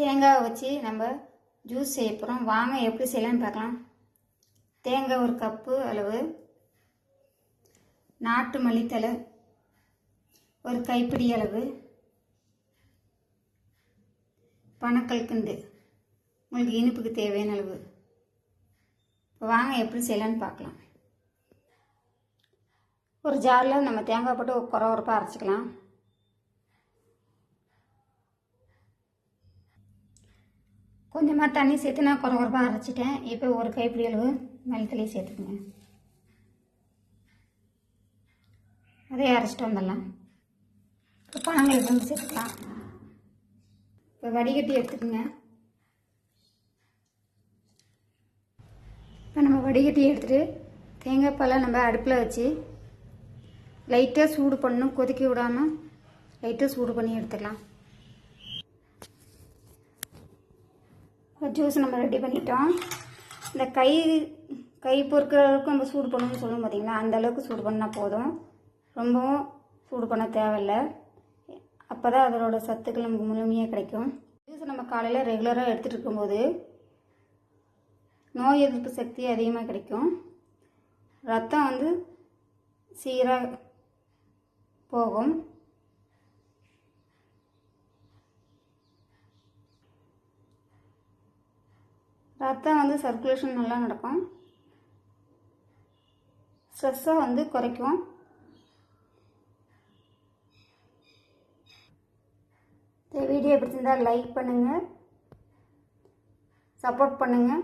தேங்காய் வச்சு நம்ம ஜூஸ் செய்ய போகிறோம் வாங்க எப்படி செய்யலாம்னு பார்க்கலாம். தேங்காய் ஒரு கப்பு அளவு நாட்டு மல்லித்தலை ஒரு கைப்பிடி அளவு பனக்கல்கண்டு உங்களுக்கு இனிப்புக்கு தேவையான அளவு. இப்போ வாங்க எப்படி செய்யலான்னு பார்க்கலாம். ஒரு ஜாரில் நம்ம தேங்காய் போட்டு குறை உரப்பாக அரைச்சிக்கலாம். கொஞ்சமாக தண்ணி சேர்த்து நான் குறை குறைப்பாக அரைச்சிட்டேன். இப்போ ஒரு கைப்பிடி அளவு மல்லித்தலையை சேர்த்துக்குங்க. அதே அரைச்சிட்டு வந்துடலாம். இப்போ பழங்களை வந்து சேர்த்துக்கலாம். இப்போ வடிகட்டி எடுத்துக்கோங்க. இப்போ நம்ம வடிகட்டி எடுத்துகிட்டு தேங்காய் பாலை நம்ம அடுப்பில் வச்சு லைட்டாக சூடு பண்ணணும். கொதிக்க விடாமல் லைட்டாக சூடு பண்ணி எடுத்துக்கலாம் ஜூஸ் நம்ம ரெடி பண்ணிட்டோம். இந்த கை கை பொறுக்கிற அளவுக்கு நம்ம சூடு பண்ணணும்னு சொல்லணும் பார்த்தீங்களா அந்த அளவுக்கு சூடு பண்ணால் போதும். ரொம்பவும் சூடு பண்ண தேவையில்லை. அப்போ தான் அதனோட சத்துக்கள் நமக்கு முழுமையாக கிடைக்கும். ஜூஸ் நம்ம காலையில் ரெகுலராக எடுத்துகிட்டு இருக்கும்போது நோய் எதிர்ப்பு சக்தி அதிகமாக கிடைக்கும். ரத்தம் வந்து சீராக போகும். ரத்தம் வந்து சர்க்குலேஷன் நல்லா நடக்கும். ஸ்ட்ரெஸ்ஸை வந்து குறைக்கும். இந்த வீடியோ பிடிச்சிருந்தால் லைக் பண்ணுங்கள் சப்போர்ட் பண்ணுங்கள்